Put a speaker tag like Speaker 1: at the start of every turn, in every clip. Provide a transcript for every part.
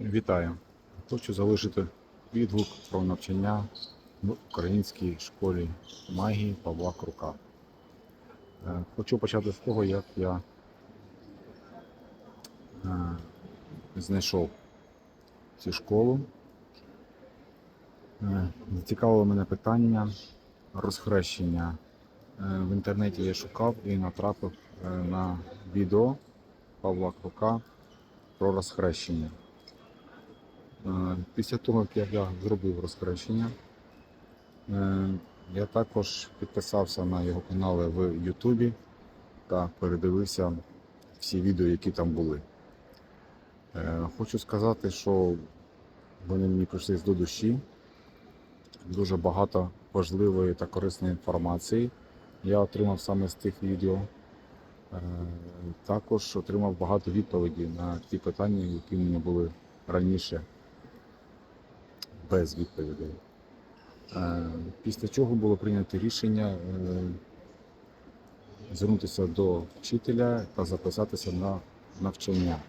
Speaker 1: Вітаю! Хочу залишити відгук про навчання в українській школі магії Павла Крука. Е, Хочу почати з того, як я е, знайшов цю школу. Е, Зацікавило мене питання розхрещення. В інтернеті я шукав і натрапив на відео Павла Крука про розхрещення. Після того, як я зробив розхрещення, е, я також підписався на його канали в Ютубі та передивився всі відео, які там були. Е, Хочу сказати, що вони мені прийшли до душі. Дуже багато важливої та корисної інформації я отримав саме з тих відео. Е, Також отримав багато відповідей на ті питання, які мені були раніше без відповідей. Е, Після чого було прийнято рішення е, звернутися до вчителя та записатися на навчання. Е,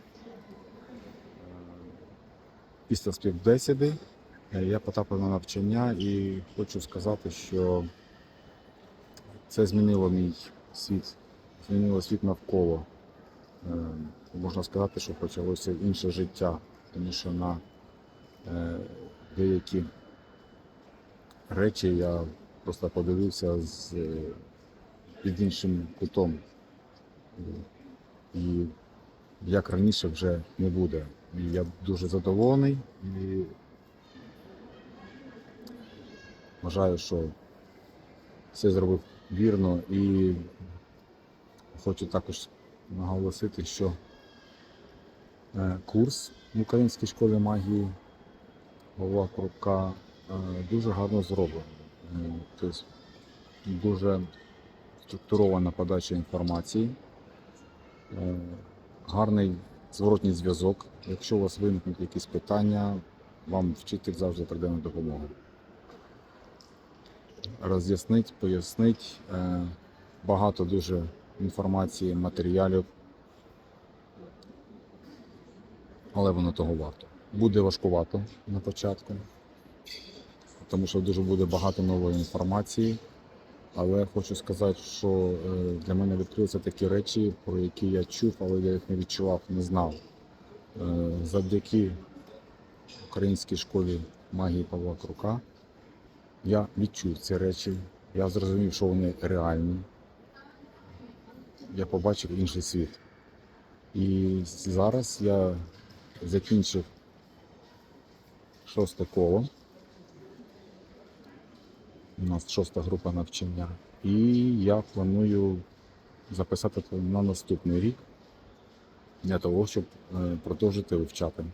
Speaker 1: Після співбесіди я потрапив на навчання і хочу сказати, що це змінило мій світ, змінило світ навколо. Можна сказати, що почалося інше життя, тому що на деякі речі я просто подивився з е, під іншим кутом. І як раніше вже не буде. І я дуже задоволений і вважаю, що все зробив вірно і хочу також наголосити, що е, курс в Українській школі магії Павла Крупка е, дуже гарно зроблений. Е, Тобто дуже структурована подача інформації, е, гарний зворотній зв'язок. Якщо у вас виникнуть якісь питання, вам вчитель завжди прийде на допомогу. Роз'яснить, пояснить. Багато дуже інформації, матеріалів. Але воно того варто. Буде важкувато на початку, тому що дуже буде багато нової інформації. Але хочу сказати, що е, для мене відкрилися такі речі, про які я чув, але я їх не відчував, не знав. Е, Завдяки українській школі магії Павла Крука я відчув ці речі, я зрозумів, що вони реальні. Я побачив інший світ. І зараз я закінчив шосте коло. У нас шоста група навчання. І я планую записати на наступний рік для того, щоб е, продовжити вивчати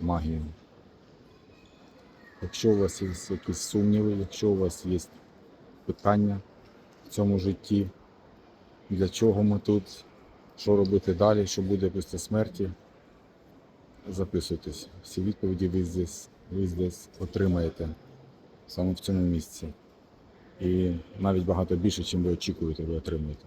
Speaker 1: магію. Якщо у вас є якісь сумніви, якщо у вас є питання в цьому житті, для чого ми тут, що робити далі, що буде після смерті, записуйтесь. Всі відповіді ви здесь, ви здесь отримаєте саме в цьому місці. І навіть багато більше, чим ви очікуєте, ви отримаєте.